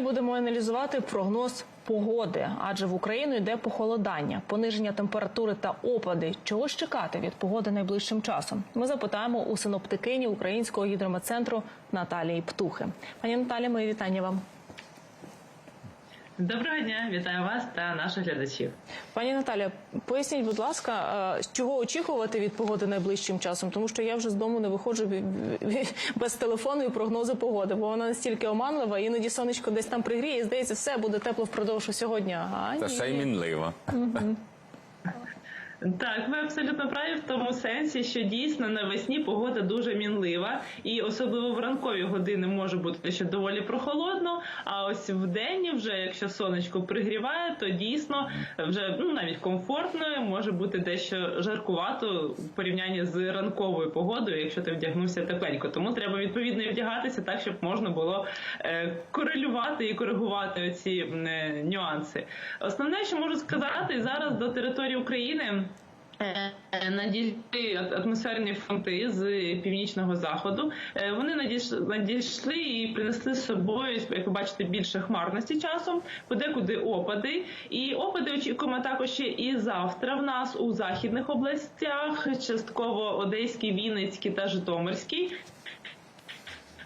Будемо аналізувати прогноз погоди, адже в Україну йде похолодання, пониження температури та опади. Чого ж чекати від погоди найближчим часом? Ми запитаємо у синоптикині Українського гідрометцентру Наталії Птухи. Пані Наталі, мої вітання вам. Доброго дня, вітаю вас та наших глядачів. Пані Наталя, поясніть, будь ласка, чого очікувати від погоди найближчим часом? Тому що я вже з дому не виходжу без телефону і прогнози погоди, бо вона настільки оманлива, іноді сонечко десь там пригріє, і здається, все буде тепло впродовж сьогодні. А Та ні. ще й мінлива. Так, ви абсолютно праві в тому сенсі, що дійсно навесні погода дуже мінлива, і особливо в ранкові години може бути ще доволі прохолодно. А ось в день, вже якщо сонечко пригріває, то дійсно вже ну навіть комфортно, може бути дещо жаркувато в порівнянні з ранковою погодою, якщо ти вдягнувся тепленько. Тому треба відповідно вдягатися так, щоб можна було е, корелювати і коригувати оці м, е, нюанси. Основне, що можу сказати, зараз до території України. Е, Надійшли атмосферні фронти з північного заходу. Е, Вони надійш- надійшли і принесли з собою, як ви бачите, більше хмарності часом, подекуди опади. І опади очікуємо також ще і завтра в нас у західних областях, частково Одеській, Вінницькій та Житомирській.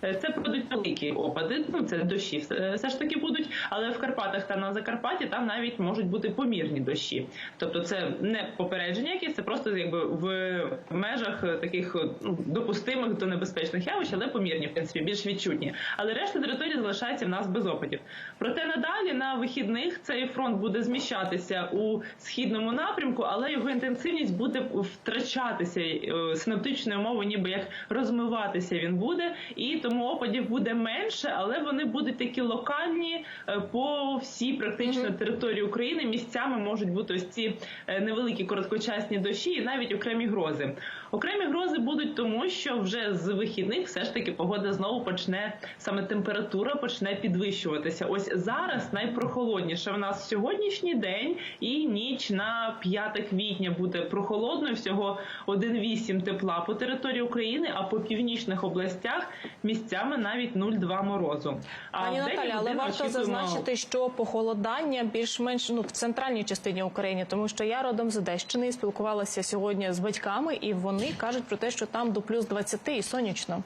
Це будуть великі опади, ну це дощі все- ж таки будуть, але в Карпатах та на Закарпатті там навіть можуть бути помірні дощі. Тобто це не попередження якісь це просто якби в межах таких ну, допустимих до небезпечних явищ, але помірні, в принципі, більш відчутні. Але решта території залишається в нас без опадів. Проте надалі на вихідних цей фронт буде зміщатися у східному напрямку, але його інтенсивність буде втрачатися е, синоптичною мовою, ніби як розмиватися він буде, і тому опадів буде менше, але вони будуть такі локальні е, по всій практично території України. Місцями можуть бути ось ці е, невеликі короткочасні дощі і навіть окремі грози. Окремі грози будуть тому, що вже з вихідних все ж таки погода знову почне саме температура почне підвищуватися. Ось зараз найпрохолодніше в нас сьогоднішній день і ніч на 5 квітня буде прохолодною. Всього 1,8 тепла по території України, а по північних областях місцями навіть 0,2 морозу. А Пані Наталя, але варто очікуємо- зазначити, що похолодання більш-менш ну в центральній частині України, тому що я родом з Одещини і спілкувалася сьогодні з батьками, і вони кажуть про те, що там до плюс 20 і сонячно.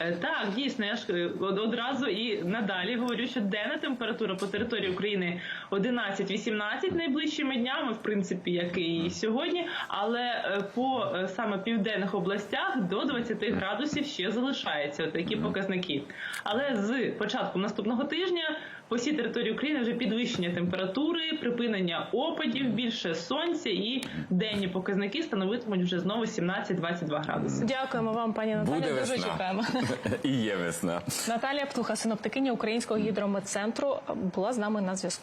Е, Так, дійсно, я ж е, одразу і надалі говорю, що денна температура по території України 11-18 найближчими днями, в принципі, як і сьогодні, але е, по саме південних областях до 20 градусів ще залишаються такі показники. Але з початку наступного тижня по всій території України вже підвищення температури, припинення опадів, більше сонця і денні показники становитимуть вже знову 17-22 градуси. Дякуємо вам, пані Наталя. Дуже чекаємо. І є весна. Наталія Птуха, синоптикиня Українського гідрометцентру, була з нами на зв'язку.